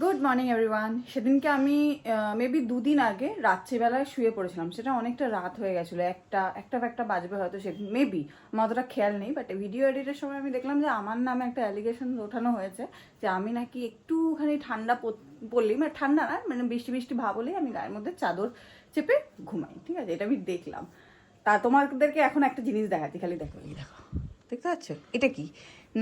Good morning everyone সেদিনকে আমি maybe দুদিন আগে রাত্রিবেলায় শুয়ে পড়েছিলাম। সেটা অনেকটা রাত হয়ে গেছিল। একটা একটা একটা বাজবে হয়তো সেদিন মেবি আমার অতটা খেয়াল নেই বাট ভিডিও এডিটের সময় আমি দেখলাম যে আমার নামে একটা অ্যালিগেশন ওঠানো হয়েছে যে আমি নাকি একটুখানি ঠান্ডা পড়- পড়লেই মানে ঠান্ডা না মানে বৃষ্টি বৃষ্টি ভাব হলেই আমি গায়ের মধ্যে চাদর চেপে ঘুমাই। ঠিক আছে, এটা আমি দেখলাম। তা তোমাদেরকে এখন একটা জিনিস দেখাচ্ছি। খালি দেখো দেখো। দেখতে পাচ্ছ? এটা কি?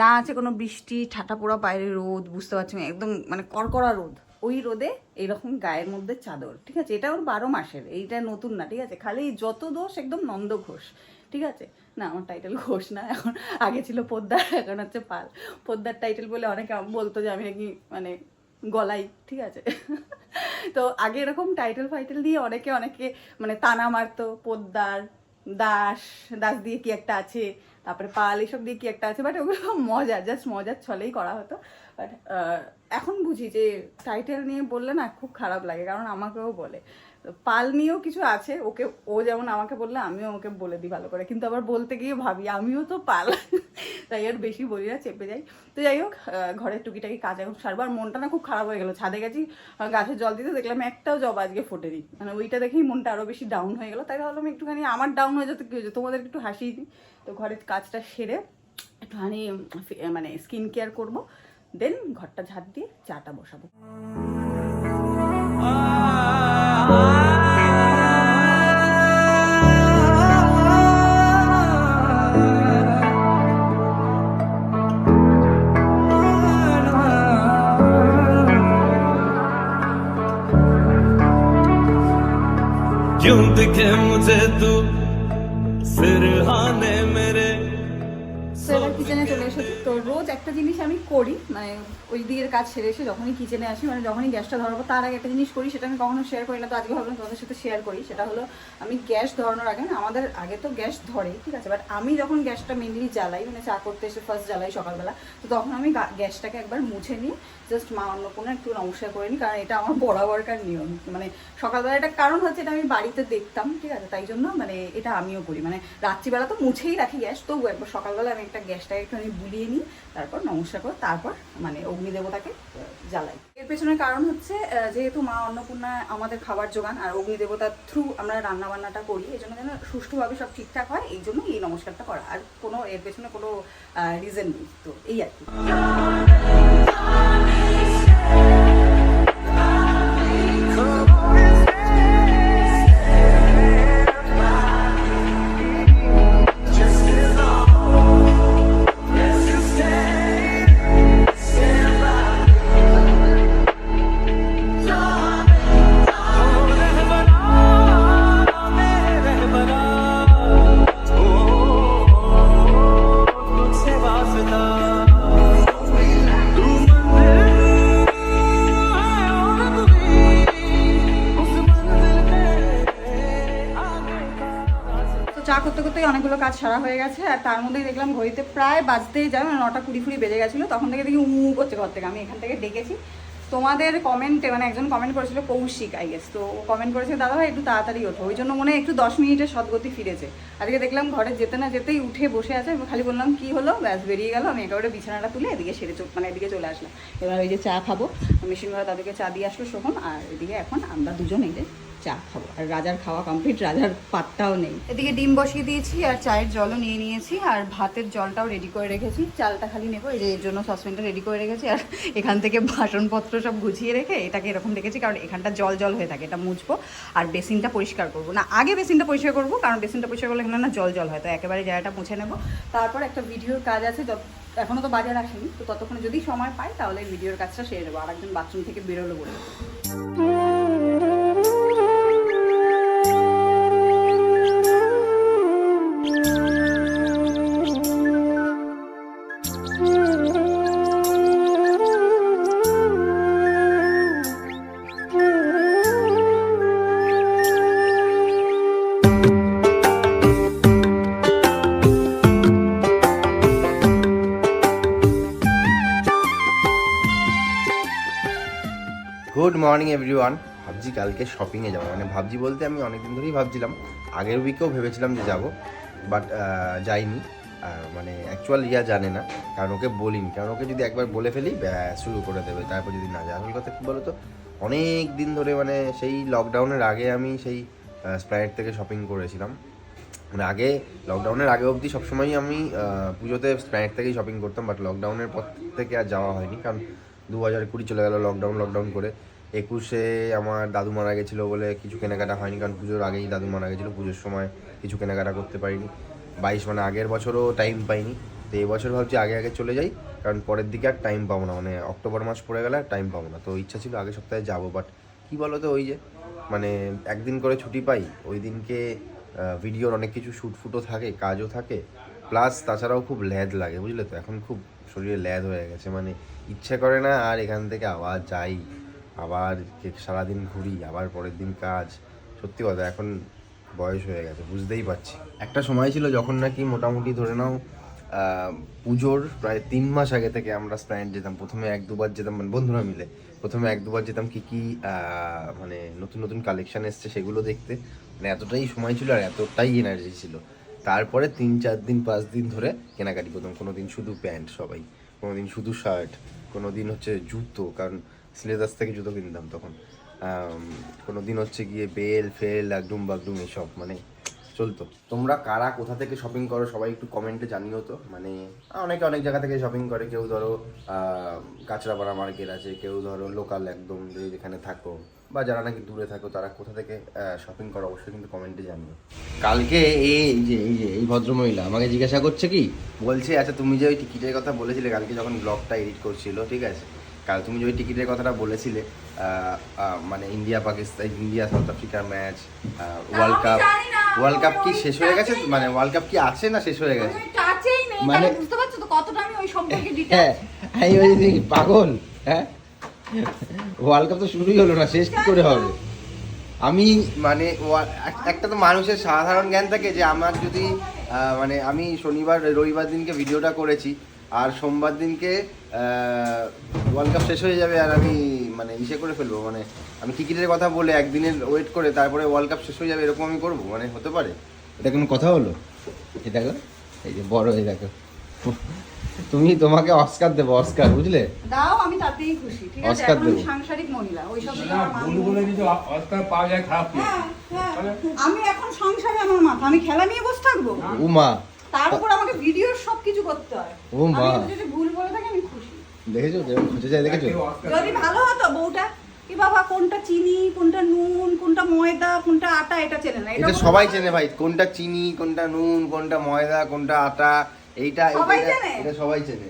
না আছে কোনো বৃষ্টি ঠাটা পোড়া বাইরে রোদ বুঝতে পারছি? না, একদম মানে কড়কড়া রোদ। ওই রোদে এইরকম গায়ের মধ্যে চাদর ঠিক আছে? এটা ওর বারো মাসের এইটা নতুন না ঠিক আছে? খালি যত দোষ একদম নন্দ ঘোষ ঠিক আছে? না আমার টাইটেল ঘোষ না এখন আগে ছিল পোদ্দার এখন হচ্ছে পাল। পোদ্দার টাইটেল বলে অনেকে বলতো যে আমি নাকি মানে গলাই ঠিক আছে? তো আগে এরকম টাইটেল ফাইটেল দিয়ে অনেকে অনেকে মানে তানা মারতো পোদ্দার দাস দাস দিয়ে কি একটা আছে? তারপরে পাল এসব দিয়ে কি একটা আছে বাট ওগুলো মজা জাস্ট মজার ছলেই করা হতো। বাট এখন বুঝি যে টাইটেল নিয়ে বললে না খুব খারাপ লাগে, কারণ আমাকেও বলে। পাল নিয়েও কিছু আছে, ওকে, ও যেমন আমাকে বললে, আমিও ওকে বলে দিই ভালো করে। কিন্তু আবার বলতে গিয়ে ভাবি, আমিও তো পাল। তাই আর বেশি বলি না, চেপে যাই। তো যাই হোক ঘরের টুকিটাকি কাজ এখন সারবো আর মনটা না খুব খারাপ হয়ে গেলো। ছাদে গেছি গাছে জল দিতে, দেখলাম একটাও জবা আজকে ফোটে দিই মানে ওইটা দেখেই মনটা আরও বেশি ডাউন হয়ে গেলো। তাই ভাবলাম একটুখানি আমার ডাউন হয়ে যেতে কি হয়েছে? তোমাদের একটু হাসিয়ে দিই। তো ঘরের কাজটা সেরে একটুখানি মানে স্কিন কেয়ার করব। দেন ঘরটা ঝাড় দিয়ে চাটা বসাবো। क्यों दिखे मुझे तू? सिरहाने मेरे তো এবার কিচেনে চলে এসেছি। তো রোজ একটা জিনিস আমি করি মানে ওই দিকের কাজ সেরে এসে যখনই কিচেনে আসি মানে যখনই গ্যাসটা ধরাবো, তার আগে একটা জিনিস করি, সেটা আমি কখনো শেয়ার করি না, তো আজকে ভাবলাম তোমাদের সাথে শেয়ার করি। সেটা হলো, আমি গ্যাস ধরানোর আগে, না, আমাদের আগে তো গ্যাস ধরে, ঠিক আছে? বাট আমি যখন গ্যাসটা মেনলি জ্বালাই মানে চা করতে এসে ফার্স্ট জ্বালাই সকালবেলা, তো তখন আমি গ্যাসটাকে একবার মুছে নিই জাস্ট মা অন্য কোনো একটু নমস্কার করে নিই, কারণ এটা আমার বরাবরকার নিয়ম। মানে সকালবেলা এটা কারণ হচ্ছে এটা আমি বাড়িতে দেখতাম, ঠিক আছে? তাই জন্য মানে এটা আমিও করি। মানে রাত্রিবেলা তো মুছেই রাখি গ্যাস তবু একবার সকালবেলা আমি একটা গ্যাসটাকে একটুখানি বুলিয়ে নিই, তারপর নমস্কার করে তারপর মানে অগ্নিদেবতাকে জ্বালাই। এর পেছনের কারণ হচ্ছে যেহেতু মা অন্নপূর্ণা আমাদের খাবার যোগান আর অগ্নিদেবতার থ্রু আমরা রান্নাবান্নাটা করি, এই জন্য যেন সুষ্ঠুভাবে সব ঠিকঠাক হয়, এই জন্য এই নমস্কারটা করা। আর কোনো, এর পেছনে কোনো রিজন নেই। তো এই আর কি। কাজ সারা হয়ে গেছে, আর তার মধ্যেই দেখলাম ঘড়িতে প্রায় বাজতেই যায় মানে নটা কুড়ি ফুড়ি বেজে গেছিল। তখন থেকে দেখি উমু করছে ঘর থেকে। আমি এখান থেকে ডেকেছি। তোমাদের কমেন্টে মানে একজন কমেন্ট করেছিল কৌশিক আই গেস তো কমেন্ট করেছে, দাদা ভাই, একটু তাড়াতাড়ি ওঠো। ওই জন্য মনে একটু দশ মিনিটের সদ্গতি ফিরেছে। আজকে দেখলাম ঘরে যেতে না যেতেই উঠে বসে আছে। খালি বললাম, কি হলো? ব্যাস, বেরিয়ে গেল। আমি একেবারে বিছানাটা তুলে এদিকে সেরে মানে এদিকে চলে আসলাম। এবার ওই যে চা খাব। মেশিন ঘরে তাদেরকে চা দিয়ে আসলো শোভন আর এদিকে এখন আমরা দুজন এই চা খাব। আর রাজার খাওয়া কমপ্লিট রাজার পাতটাও নেই। এদিকে ডিম বসিয়ে দিয়েছি আর চায়ের জলও নিয়ে নিয়েছি আর ভাতের জলটাও রেডি করে রেখেছি। চালটা খালি নেব, এই যে এর জন্য সসপ্যানটা রেডি করে রেখেছি আর এখান থেকে বাসনপত্র সব গুছিয়ে রেখে এটাকে এরকম রেখেছি কারণ এখানটা জল জল হয়ে থাকে, এটা মুছবো আর বেসিনটা পরিষ্কার করব। না, আগে বেসিনটা পরিষ্কার করব, কারণ বেসিনটা পরিষ্কার করলে এখানে না জল জল হয়, তো একেবারে জায়গাটা মুছে নেব। তারপর একটা ভিডিওর কাজ আছে এখনও তো বাজার আসেনি, তো ততক্ষণে যদি সময় পাই তাহলে ভিডিওর কাজটা সেরে নেব আর একজন বাথরুম থেকে বেরোলো বলে। মর্নিং এভরিওয়ান ভাবছি কালকে শপিংয়ে যাব। মানে ভাবছি বলতে আমি অনেকদিন ধরেই ভাবছিলাম, আগের উইকেও ভেবেছিলাম যে যাব বাট যাইনি। মানে অ্যাকচুয়াল ইয়া জানে না, কারণ ওকে বলিনি। কারণ ওকে যদি একবার বলে ফেলি শুরু করে দেবে। তারপর যদি না যায়, আসল কথা কী বলো তো অনেক দিন ধরে মানে সেই লকডাউনের আগে আমি সেই স্প্রাইট থেকে শপিং করেছিলাম। মানে আগে লকডাউনের আগে অবধি সবসময়ই আমি পুজোতে স্প্রাইট থেকেই শপিং করতাম বাট লকডাউনের পর থেকে আর যাওয়া হয়নি। কারণ দু হাজার কুড়ি চলে গেল লকডাউন লকডাউন করে। একুশে আমার দাদু মারা গেছিল বলে কিছু কেনাকাটা হয়নি, কারণ পুজোর আগেই দাদু মারা গেছিল, পুজোর সময় কিছু কেনাকাটা করতে পারিনি। বাইশ মানে আগের বছরও টাইম পাইনি, তো এই বছর ভাবছি আগে আগে চলে যাই, কারণ পরের দিকে আর টাইম পাবো না মানে অক্টোবর মাস পড়ে গেলে আর টাইম পাবো না, তো ইচ্ছা ছিল আগের সপ্তাহে যাব বাট কী বলো তো ওই যে মানে একদিন করে ছুটি পাই, ওই দিনকে ভিডিওর অনেক কিছু শ্যুট ফুটও থাকে, কাজও থাকে প্লাস তাছাড়াও খুব ল্যাদ লাগে, বুঝলে তো? এখন খুব শরীরে ল্যাদ হয়ে গেছে মানে ইচ্ছে করে না আর এখান থেকে আবার যাই। আবার সারাদিন ঘুরি, আবার পরের দিন কাজ। সত্যি কথা, এখন বয়স হয়ে গেছে, বুঝতেই পারছি। একটা সময় ছিল যখন নাকি মোটামুটি ধরে নাও পুজোর প্রায় তিন মাস আগে থেকে আমরা স্প্রাইন্ট যেতাম। প্রথমে এক দুবার যেতাম মানে বন্ধুরা মিলে। প্রথমে এক দুবার যেতাম কী কী মানে নতুন নতুন কালেকশন এসছে সেগুলো দেখতে। মানে এতটাই সময় ছিল আর এতটাই এনার্জি ছিল। তারপরে তিন চার দিন, পাঁচ দিন ধরে কেনাকাটি করতাম। কোনো দিন শুধু প্যান্ট সবাই কোনো দিন শুধু শার্ট কোনো দিন হচ্ছে জুতো। কারণ সিলেদাস থেকে জুতো কিনতাম তখন। কোনো দিন হচ্ছে গিয়ে বেল ফেল একদম বাগডুম এসব মানে চলতো। তোমরা কারা কোথা থেকে শপিং করো সবাই একটু কমেন্টে জানিও তো। মানে অনেকে অনেক জায়গা থেকে শপিং করে। কেউ ধরো আহ, কাঁচরাপাড়া মার্কেট আছে কেউ ধরো লোকাল একদম যে যেখানে থাকো বা যারা নাকি দূরে থাকো তারা কোথা থেকে শপিং করো অবশ্যই কিন্তু কমেন্টে জানিও। কালকে এই যে এই যে এই ভদ্রমহিলা আমাকে জিজ্ঞাসা করছে কি? বলছে আচ্ছা তুমি যে ওই টিকিটের কথা বলেছিলে কালকে যখন ব্লগটা এডিট করছিল ঠিক আছে? কাল তুমি যে ওই টিকিটের কথাটা বলেছিলে মানে ইন্ডিয়া পাকিস্তান ইন্ডিয়া সাউথ আফ্রিকার match world cup world cup কি শেষ হয়ে গেছে? মানে ওয়ার্ল্ড কাপ কি আছে না শেষ হয়ে গেছে? মানে- বুঝতে পারছ তো কতটা আমি ওই সম্পর্কে ডিটেইলস হ্যাঁ আমি বলছি পাগল হ্যাঁ? ওয়ার্ল্ড কাপ তো শুরুই হলো না শেষ কি করে হবে? আমি মানে একটা তো মানুষের সাধারণ জ্ঞান থাকে যে আমার যদি মানে আমি শনিবার রবিবার দিনকে ভিডিওটা করেছি আর সোমবার দিনকে ওয়ার্ল্ড কাপ শেষ হয়ে যাবে আর আমি মানে ইসে করে ফেলব। মানে আমি টিকিটের কথা বলে একদিনের ওয়েট করে তারপরে ওয়ার্ল্ড কাপ শেষ হয়ে যাবে এরকম আমি করব? মানে হতে পারে। এটা কোনো কথা হলো? এই দেখো এই যে বড় এই দেখো। তুমি তোমাকে অস্কার দেবো অস্কার বুঝলে? দাও আমি তাতেই খুশি ঠিক আছে? অস্কার দেবো। সাংসারিক মহিলা ওই সব বলে কিছু অস্কার পাওয়া যায় খারাপ হ্যাঁ, আমি এখন সংসারে আমার মাথা আমি খেলা নিয়ে বসে থাকব? উমা। তার উপর আমাকে ভিডিওর সব কিছু করতে হয়। ও মা। আমি যদি ভুল বলে থাকি আমি খুশি দেখেছ? যেরকম খুঁজে যায় দেখেছ? যদি ভালো হতো বউটা কি বাবা কোনটা চিনি কোনটা নুন কোনটা ময়দা কোনটা আটা এটা চেনে না এটা সবাই চেনে ভাই কোনটা চিনি কোনটা নুন কোনটা ময়দা কোনটা আটা এইটা এটা- সবাই চেনে।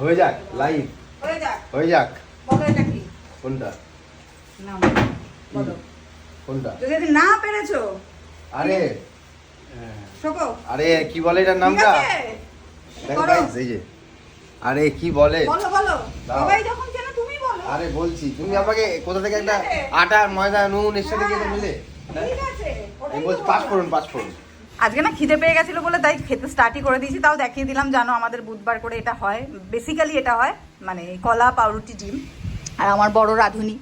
হয়ে যাক লাইভ হয়ে যাক। হয়ে যাক। বলো এটা কি? কোনটা? না বলো কোনটা? যদি না পেরেছ আরে শোকো। আরে কি বলে এটার নামটা? আছে। দেখো এই যে। আরে কি বলে? বলো বলো। সবাই যখন চেনে তুমি বলো। আরে বলছি তুমি আমাকে কোথা থেকে একটা আটা ময়দা নুন এর সাথে কি মিলে? ঠিক আছে এই বলছি পাঁচ বলো। ফোড়ন পাঁচ ফোড়ন আজকে না খিদে পেয়ে গেছিল বলে তাই খেতে স্টার্টই করে দিয়েছি তাও দেখিয়ে দিলাম জানো আমাদের বুধবার করে এটা হয়। বেসিক্যালি এটা হয় মানে কলা পাউরুটি ডিম। আর আমার বড় রাঁধুনি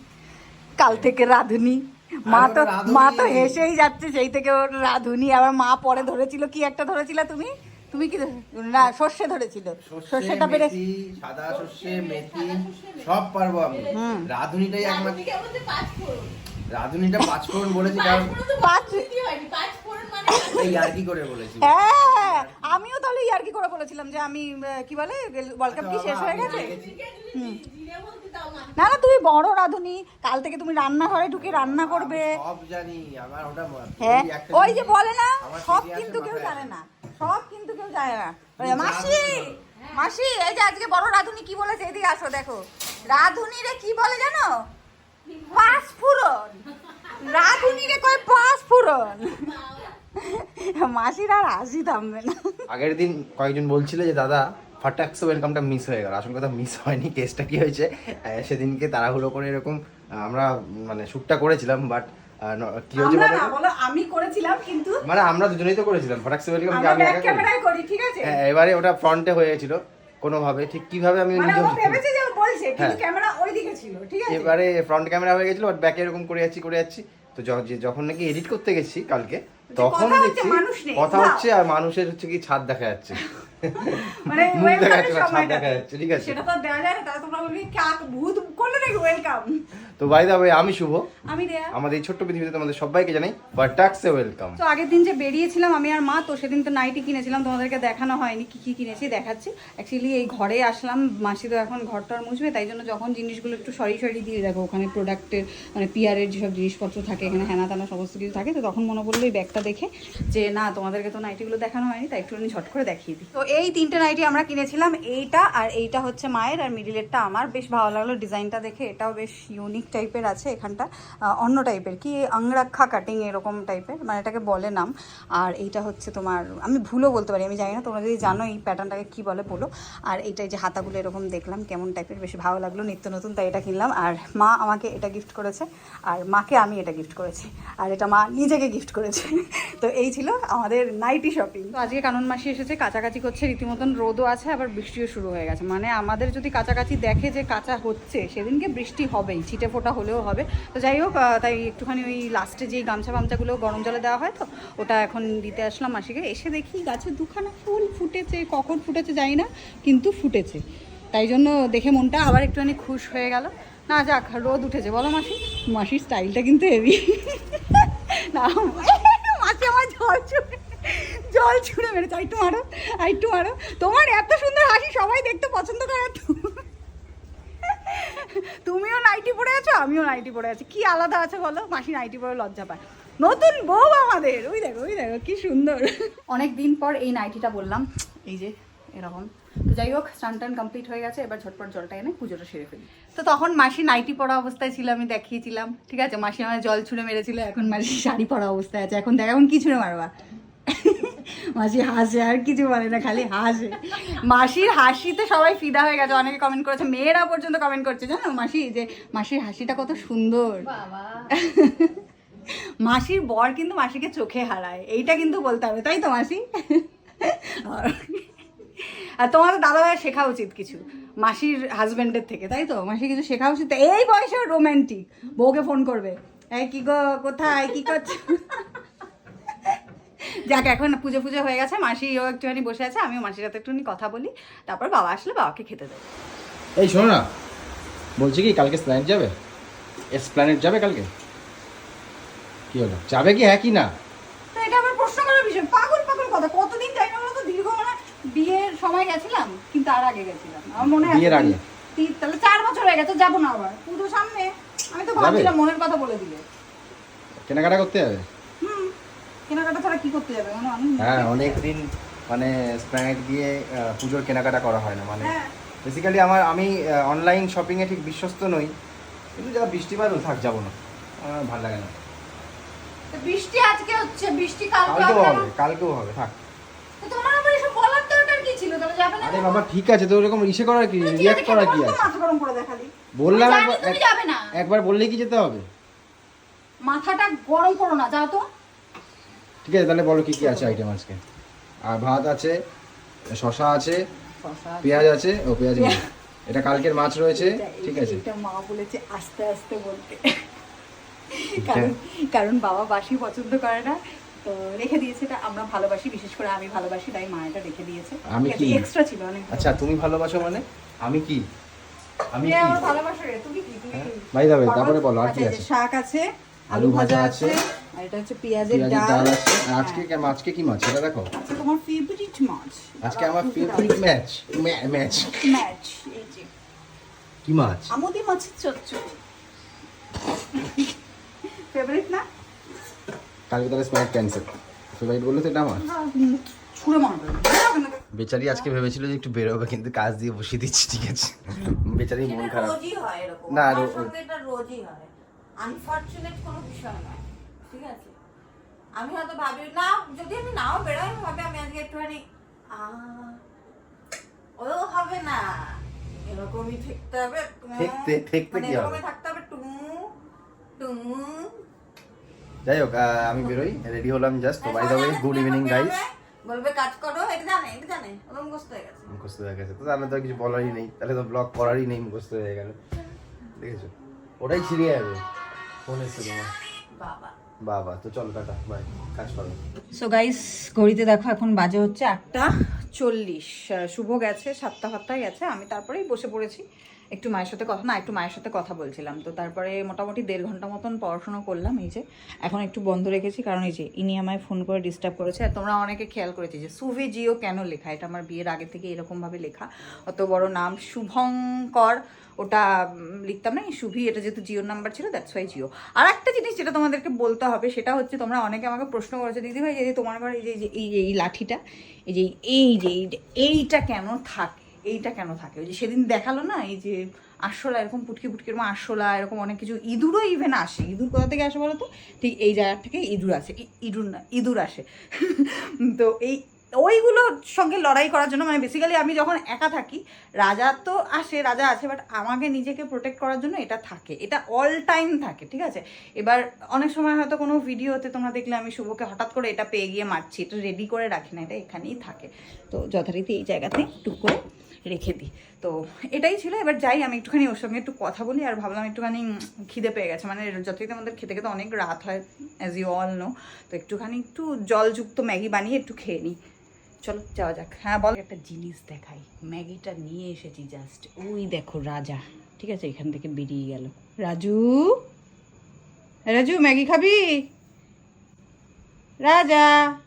কাল থেকে রাঁধুনি। মা তো মা তো হেসেই যাচ্ছে সেই থেকে ওর রাঁধুনি। আবার মা পরে ধরেছিল কি একটা ধরেছিল তুমি? তুমি কি না সর্ষে ধরেছিল। সর্ষেটা পেরে সাদা সর্ষে মেথি সব পারব আমি। রাঁধুনিটাই একমাত্র রাঁধুনিটা পাঁচ ফোড়ন বলেছি কারণ পাঁচ করে বলেছি? হ্যাঁ আমিও তাহলে ইয়ার্কি করে বলেছিলাম যে আমি কি বলে ওয়ার্ল্ড কাপ কি শেষ হয়ে গেছে? হুম। না না তুমি বড় রাঁধুনি কাল থেকে তুমি রান্নাঘরে ঢুকে রান্না করবে। সব জানি আমার ওটা হ্যাঁ ওই যে বলে না সব কিন্তু কেউ জানে না। সব কিন্তু কেউ জানে না। মাসি মাসি এই যে আজকে বড় রাঁধুনি কি বলেছে এদিকে আসো দেখো। রাঁধুনি রে কি বলে জানো? পাঁচ ফুরন রাঁধুনি রে কয় পাঁচ ফুরন মাসির আর হাসি থামবে না। আগের দিন কয়েকজন বলছিল যে দাদা ফাটাক্স ওয়েলকামটা মিস হয়ে গেল। আসল কথা মিস হয়নি। কেসটা কি হয়েছে? সেদিনকে তাড়াহুড়ো করে এরকম আমরা মানে শ্যুটটা করেছিলাম বাট কি হয়েছে আমরা না বলো আমি করেছিলাম কিন্তু মানে আমরা দুজনেই তো করেছিলাম ফাটাক্স ওয়েলকাম আমি ব্যাক একা করি। ক্যামেরায় করি ঠিক আছে? হ্যাঁ এবারে ওটা ফ্রন্টে হয়েছিল কোনোভাবে ঠিক কীভাবে আমি মানে নিজেও যে বলছে কিন্তু হ্যাঁ। ক্যামেরা ওই ছিল ঠিক আছে? এবারে ফ্রন্ট ক্যামেরা হয়ে গেছিল বাট ব্যাকে এরকম করে যাচ্ছি করে যাচ্ছি। তো যখন নাকি এডিট করতে গেছি কালকে তখন দেখছি কথা হচ্ছে আর মানুষের হচ্ছে কি ছাদ দেখা যাচ্ছে। মানে মুখ দেখা যাচ্ছে ছাদ দেখা যাচ্ছে, ঠিক আছে। সেটা তো দেওয়া যায় না তাহলে তোমরা বলবি কাক ভূত করলে নাকি ওয়েলকাম তো বাই দা ওয়ে আমি শুভ। আমি দেয়া আমাদের এই ছোট্ট পৃথিবীতে তোমাদের সবাইকে জানাই বাটাক্সে ওয়েলকাম তো আগের দিন যে বেরিয়েছিলাম আমি আর মা তো সেদিন তো নাইটি কিনেছিলাম তোমাদেরকে দেখানো হয়নি কি কি কিনেছি দেখাচ্ছি। অ্যাকচুয়ালি এই ঘরে আসলাম মাসি তো এখন ঘরটার মুছবে তাই জন্য যখন জিনিসগুলো একটু সরি সরি দিয়ে দেখো ওখানে প্রোডাক্টের মানে পিয়ারের যেসব জিনিসপত্র থাকে এখানে হেনা তেনা সমস্ত কিছু থাকে তো তখন মনে পড়ল এই ব্যাগটা দেখে যে না তোমাদেরকে তো নাইটিগুলো দেখানো হয়নি তাই একটুখানি ঝট করে দেখিয়ে দিই। তো এই তিনটে নাইটি আমরা কিনেছিলাম এইটা আর এইটা হচ্ছে মায়ের আর মিডিলেরটা আমার। বেশ ভালো লাগল ডিজাইনটা দেখে এটাও বেশ ইউনিক টাইপের আছে এখানটা অন্য টাইপের কি আংরাক্ষা কাটিং এরকম টাইপের মানে এটাকে বলে নাম। আর এইটা হচ্ছে তোমার, আমি ভুলও বলতে পারি, আমি জানি না, তোমরা যদি জানো এই প্যাটার্নটাকে কি বলে, বলো। আর এইটাই যে হাতাগুলো এরকম দেখলাম, কেমন টাইপের বেশি ভালো লাগল, নিত্য নতুন, তাই এটা কিনলাম। আর মা আমাকে এটা গিফট করেছে, আর মাকে আমি এটা গিফট করেছি, আর এটা মা নিজেকে গিফট করেছে। তো এই ছিল আমাদের নাইটি শপিং তো আজকে কানন মাসি এসেছে কাছাকাছি করছে, রীতিমতন রোদও আছে, আবার বৃষ্টিও শুরু হয়ে গেছে। মানে আমাদের যদি কাছাকাছি দেখে যে কাঁচা হচ্ছে, সেদিনকে বৃষ্টি হবেই, ছিটে ফোটা হলেও হবে। তো যাই হোক তাই একটুখানি ওই লাস্টে যেই গামছা ফামছাগুলো গরম জলে দেওয়া হয় তো, ওটা এখন দিতে আসলাম মাসিকে। এসে দেখি গাছে দুখানা ফুল ফুটেছে, কখন ফুটেছে জানি না, কিন্তু ফুটেছে। তাই জন্য দেখে মনটা আবার একটুখানি খুশ হয়ে গেল। না যাক, রোদ উঠেছে। বলো মাসি, মাসির স্টাইলটা কিন্তু হেভি না, মাসি আমার জল ছুঁড়ে জল ছুঁড়ে মেরেছে। একটু মারো একটু মারো। তোমার এত সুন্দর হাসি, সবাই দেখতে পছন্দ করে তো। তুমিও নাইটি পরে আছো আমিও নাইটি পরে আছি। কি আলাদা আছে বলো? মাসি নাইটি পরে লজ্জা পায়। নতুন বউ আমাদের। ওই দেখো ওই দেখো কি সুন্দর। অনেক দিন পর এই নাইটিটা বললাম এই যে এরকম। তো যাই হোক স্নান টান কমপ্লিট হয়ে গেছে এবার ঝটপট জলটা এনে পুজোটা সেরে ফেলি। তো তখন মাসি নাইটি পরা অবস্থায় ছিল আমি দেখিয়েছিলাম। ঠিক আছে মাসি আমার জল ছুঁড়ে মেরেছিল এখন মাসি শাড়ি পরা অবস্থায় আছে। এখন দেখ এখন কি ছুঁড়ে মারবা? মাসি হাসে আর কিছু বলে না খালি হাসে। মাসির হাসিতে সবাই ফিদা হয়ে গেছে অনেকে কমেন্ট করেছে মেয়েরা পর্যন্ত কমেন্ট করছে জানো মাসি? যে মাসির হাসিটা কত সুন্দর। মাসির বর কিন্তু মাসিকে চোখে হারায় এইটা কিন্তু বলতে হবে তাই তো মাসি? আর- তোমার তো দাদা ভাই শেখা উচিত কিছু মাসির হাজবেন্ডের থেকে তাই তো? মাসি কিছু শেখা উচিত এই বয়সে রোম্যান্টিক বউকে ফোন করবে এই কি গো কোথায় কি করছ? যাক এখন পুজো পুজো হয়ে গেছে মাসিও একটুখানি বসে আছে আমিও মাসির সাথে একটুখানি কথা বলি তারপর বাবা আসলে বাবাকে খেতে দেবো এই শোনো না বলছি কি কালকে স্প্ল্যানেট যাবে? স্প্ল্যানেট যাবে কালকে? কি হলো যাবে কি হ্যাঁ কি না? এটা আবার প্রশ্ন করার বিষয় পাগল পাগল কথা কতদিন যাই না তো দীর্ঘ মানে বিয়ের সময় গেছিলাম কিন্তু আর আগে গেছিলাম। আমার মনে আছে বিয়ের আগে? তাহলে চার বছর হয়ে গেছে যাব না আবার। পুজো সামনে আমি তো ভাবছিলাম মনের কথা বলে দিলে। কেনাকাটা করতে যাবে? কেনাকাটা ছাড়া কি করতে যাবে? মানে আমি হ্যাঁ অনেক দিন মানে স্প্ল্যানেট গিয়ে পুজোর কেনাকাটা করা হয় না মানে বেসিক্যালি আমার আমি অনলাইন শপিংয়ে ঠিক বিশ্বস্ত নই কিন্তু যা বৃষ্টি বাদল থাক যাব না। আমার ভালো লাগে না। বৃষ্টি আজকে হচ্ছে বৃষ্টি কালকে হবে কালকেও হবে থাক। তোমার আবার এসব বলার দরকার কি ছিল? তাহলে যাবে না আরে বাবা ঠিক আছে তো ওরকম ইসে করার কি? করার কি আছে? মাথা গরম করে দেখালি। বললাম একবার যাবে না। একবার বললেই কি যেতে হবে? মাথাটা গরম করো না যাও তো। ঠিক আছে তাহলে বলো কি কি আছে আইটেম আজকে? আর ভাত আছে শশা আছে পেঁয়াজ আছে ও পেঁয়াজ নেই। এটা কালকের মাছ রয়েছে ঠিক আছে। এটা মা বলেছে আস্তে আস্তে বলতে। কারণ কারণ বাবা বাসি পছন্দ করে না তো রেখে দিয়েছে এটা। আমরা ভালোবাসি বিশেষ করে আমি ভালোবাসি তাই মা এটা রেখে দিয়েছে। আমি কি? এক্সট্রা ছিল অনেক আচ্ছা তুমি ভালোবাসো মানে? আমি কি? আমি কি? আমার ভালোবাসা রে। তুমি কি? তুমি হ্যাঁ, ভাই দাবে, তারপরে বলো, আর কি আচ্ছা, আছে? শাক আছে আলু ভাজা আছে আর এটা হচ্ছে পেঁয়াজের পেঁয়াজের ডাল। ডাল আছে। আর আজকে হ্যাঁ। আজকে কি মাছ? দেখো। তোমার ফেভারিট মাছ। আজকে আমার ফেভারিট ম্যাচ ম্যাচ ম্যাচ এই যে। কি মাছ? আমুদি মাছের চচ্চড়ি। ফেভারিট না? কালকে তাহলে স্প্যাট ক্যান্সেল ফেভারিট বলল তো এটা আমার। ছুঁড়ে মারবে বেচারি আজকে ভেবেছিল যে একটু বেরোবে কিন্তু কাজ দিয়ে বসিয়ে দিচ্ছি ঠিক আছে। বেচারি মন খারাপ। রোজই হয় এরকম। না, রোজই হয়। আনফরচুনেট কোনো বিষয় নয়। ঠিক আছে। আমি হয়তো ভাবি না যদি আমি নাও বেরোই আমি ভাবি আমি আজকে একটুখানি ও হবে না। এরকমই থাকতে হবে। থাকতে- থাকতে মানে কি হবে? এরকমই থাকতে হবে টুমু। টুমু। যাই হোক আমি বেরোই রেডি হলাম জাস্ট তো by the way good evening guys বলবে কাজ করো এটা জানে এটা জানে মুখস্থ হয়ে গেছে। মুখস্থ হয়ে গেছে। তো তাহলে তো কিছু বলারই নেই তাহলে তো ব্লগ করারই নেই মুখস্থ হয়ে গেল। দেখেছ? ওটাই ছিঁড়ে যাবে ফোন তোমার বাবা। বাবা, তো চলো টাটা বাই কাজ করো। সো গাইস ঘড়িতে দেখো এখন বাজে হচ্ছে আটটা চল্লিশ। শুভ গেছে, সাতটা সাতটায় গেছে, আমি তারপরেই বসে পড়েছি। একটু মায়ের সাথে কথা না, একটু মায়ের সাথে কথা বলছিলাম। তো তারপরে মোটামুটি দেড় ঘণ্টা মতন পড়াশোনা করলাম, এই যে। এখন একটু বন্ধ রেখেছি, কারণ এই যে ইনি আমায় ফোন করে ডিস্টার্ব করেছে। আর তোমরা অনেকে খেয়াল করেছি যে সুভি জিও কেন লেখা? এটা আমার বিয়ের আগে থেকে এরকমভাবে লেখা। অত বড় নাম শুভঙ্কর, ওটা লিখতাম না? শুভি এটা যেহেতু জিওর নাম্বার ছিল দ্যাটস ওয়াই জিও। আর একটা জিনিস যেটা তোমাদেরকে বলতে হবে, সেটা হচ্ছে তোমরা অনেকে আমাকে প্রশ্ন করেছ দিদি ভাই যে তোমার ঘরে এই যে এই যে, এই লাঠিটা এই যে এই যে, এইটা কেন থাকে? এইটা কেন থাকে? ওই যে সেদিন দেখাল না, এই যে আরশোলা, এরকম পুটকি পুটকি, এরকম আরশোলা, এরকম অনেক কিছু, ইঁদুরও ইভেন আসে। ইঁদুর কোথা থেকে আসে বলো তো ঠিক এই জায়গা থেকে ইঁদুর আসে। ইঁদুর না, ইঁদুর আসে। তো এই ওইগুলোর সঙ্গে লড়াই করার জন্য মানে বেসিক্যালি আমি যখন একা থাকি, রাজা তো আসে, রাজা আছে বাট আমাকে নিজেকে প্রোটেক্ট করার জন্য এটা থাকে। এটা অল টাইম থাকে, ঠিক আছে? এবার অনেক সময় হয়তো কোনো ভিডিওতে তোমরা দেখলে, আমি শুভকে হঠাৎ করে এটা পেয়ে গিয়ে মারছি, এটা রেডি করে রাখি না, এটা এখানেই থাকে। তো যথারীতি এই জায়গাতে টুক করে রেখে দিই। তো এটাই ছিল। এবার যাই, আমি একটুখানি ওর সঙ্গে একটু কথা বলি আর ভাবলাম একটুখানি খিদে পেয়ে গেছে। মানে যথারীতি আমাদের খেতে খেতে অনেক রাত হয় অ্যাজ ইউ অল নো তো একটুখানি একটু জলযুক্ত ম্যাগি বানিয়ে একটু খেয়ে নিই। চলো, যাওয়া যাক। হ্যাঁ বল। একটা জিনিস দেখাই। ম্যাগিটা নিয়ে এসেছি জাস্ট ওই দেখো, রাজা। ঠিক আছে, এখান থেকে বেরিয়ে গেল। রাজু? রাজু, ম্যাগি খাবি? রাজা!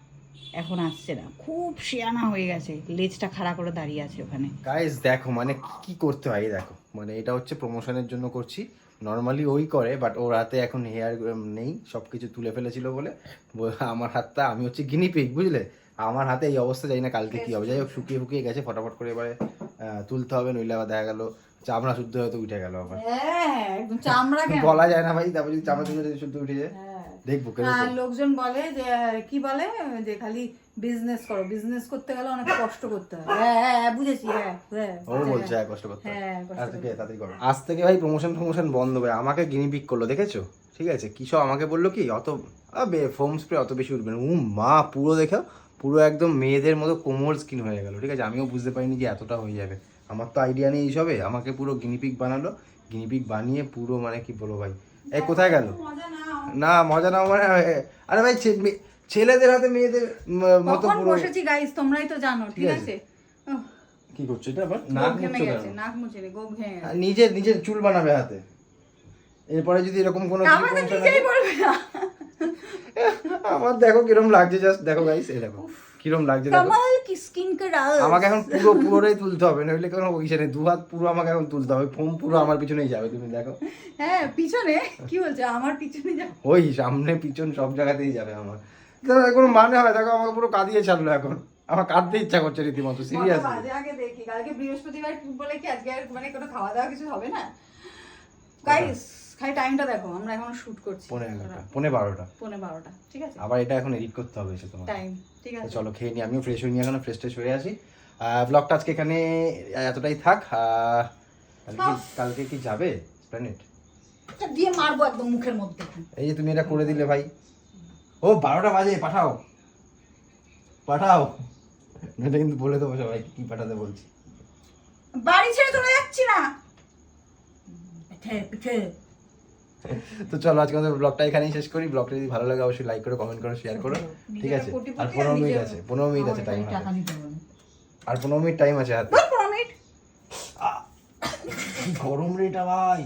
এখন আসছে না। খুব শিয়ানা হয়ে গেছে। লেজটা খাড়া করে দাঁড়িয়ে আছে ওখানে। গাইস দেখো মানে কি করতে হয় দেখো। মানে এটা হচ্ছে প্রমোশনের জন্য করছি। নর্মালি ওই করে বাট ওর হাতে এখন হেয়ার নেই। সব কিছু তুলে ফেলেছিল বলে। আমার হাতটা আমি হচ্ছে গিনি পিক বুঝলে? আমার হাতে এই অবস্থা জানি না কালকে কি হবে। যাই হোক শুকিয়ে ফুকিয়ে গেছে ফটাফট করে এবারে তুলতে হবে নইলে আবার দেখা গেল চামড়া শুদ্ধ হয়তো উঠে গেল আবার। হ্যাঁ বলা যায় না ভাই তারপর যদি চামড়া শুদ্ধ শুদ্ধ উঠে যায়। দেখব আর লোকজন বলে যে কি বলে? যে খালি বিজনেস করো। বিজনেস করতে গেলে অনেক কষ্ট করতে হয়। হ্যাঁ হ্যাঁ হ্যাঁ, বুঝেছি হ্যাঁ হ্যাঁ ও বলছে হ্যাঁ। কষ্ট করতে হ্যাঁ, থেকে তাড়াতাড়ি করো। আজ থেকে ভাই প্রমোশন প্রমোশন বন্ধ ভাই। আমাকে গিনি পিক করল দেখেছ? ঠিক আছে কি সব আমাকে বলল কি অত আবে ফোম স্প্রে অত বেশি উঠবে না। উ মা পুরো দেখো পুরো একদম মেয়েদের মতো কোমল স্কিন হয়ে গেল ঠিক আছে? আমিও বুঝতে পারিনি যে এতটা হয়ে যাবে। আমার তো আইডিয়া নেই এইসবে। আমাকে পুরো গিনিপিক বানালো। গিনিপিক বানিয়ে পুরো মানে কি বলব ভাই? এই কোথায় গেল? না মজা নাও মানে আরে ভাই ছেলেদের হাতে মেয়েদের মতো পুরো বসেছি গাইস তোমরাই তো জানো ঠিক আছে। কি করছ এটা আবার? নাক মুছে গেছে নাক মুছে রে গোপ নিজে নিজে নিজের নিজের চুল বানাবে হাতে। এরপরে যদি এরকম কোনো আমার দেখো কীরকম লাগছে জাস্ট দেখো গাইস এই দেখো। কিরম লাগছে কামাল কি স্কিন কালার আমাকে এখন পুরো পুরোটাই তুলতে হবে নইলে কোনো ওইসে নেই দু হাত পুরো আমাকে এখন তুলতে হবে ফোম পুরো আমার পিছনেই যাবে তুমি দেখো। হ্যাঁ পিছনে? কি বলছে? আমার পিছনে যা। ওই সামনে পিছন সব জায়গাতেই যাবে আমার। তো কোনো মানে হয় দেখো আমাকে পুরো কাঁদিয়ে ছাড়লো এখন। আমার কাঁদতে ইচ্ছা করছে রীতিমতো সিরিয়াস আগে দেখি। কালকে বৃহস্পতিবার বলে কি আজকে মানে কোনো খাওয়া দাওয়া কিছু হবে না? গাইস খালি টাইমটা দেখো আমরা এখন শুট করছি পনেরো এগারোটা পনেরো বারোটা পনেরো বারোটা ঠিক আছে আবার এটা এখন এডিট করতে হবে এসে তোমার টাইম ঠিক আছে চলো খেয়ে নিই আমিও ফ্রেশ হয়ে নিই এখন ফ্রেশ ট্রেশ হয়ে আসি ব্লগটা আজকে এখানে এতটাই থাক কালকে কি যাবে প্ল্যানেট দিয়ে মারবো একদম মুখের মধ্যে এই যে তুমি এটা করে দিলে ভাই ও বারোটা বাজে পাঠাও পাঠাও এটা কিন্তু বলে দেবো সবাই কি পাঠাতে বলছি বাড়ি ছেড়ে চলে যাচ্ছি না পিঠে পিঠে তো চলো আজকে আমাদের ব্লগটা এখানেই শেষ করি। ব্লগটা যদি ভালো লাগে অবশ্যই লাইক করো কমেন্ট করো শেয়ার করো। ঠিক আছে? আর পনেরো মিনিট আছে পনেরো মিনিট আছে টাইম। আর পনেরো মিনিট টাইম আছে হাতে। গরম রে এটা ভাই।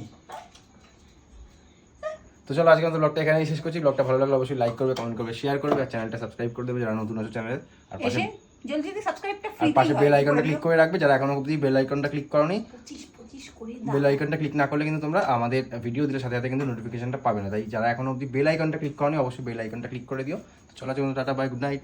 তো চলো আজকে আমাদের ব্লগটা এখানেই শেষ করছি। ব্লগটা ভালো লাগলে অবশ্যই লাইক করবে কমেন্ট করবে শেয়ার করবে আর চ্যানেলটা সাবস্ক্রাইব করে দেবে যারা নতুন আছে চ্যানেলে আর পাশে জলদি সাবস্ক্রাইবটা আর ফ্রি পাশে বেল আইকনটা ক্লিক করে রাখবে। যারা এখনও অবধি বেল আইকনটা ক্লিক করনি করে বেল আইকনটা ক্লিক না করলে কিন্তু তোমরা আমাদের ভিডিও দিলে সাথে সাথে কিন্তু নোটিফিকেশনটা পাবে না। তাই যারা এখন অব্দি বেল আইকনটা ক্লিক করনি অবশ্যই বেল আইকনটা ক্লিক করে দিও। চলো চলুন টাটা বাই গুড নাইট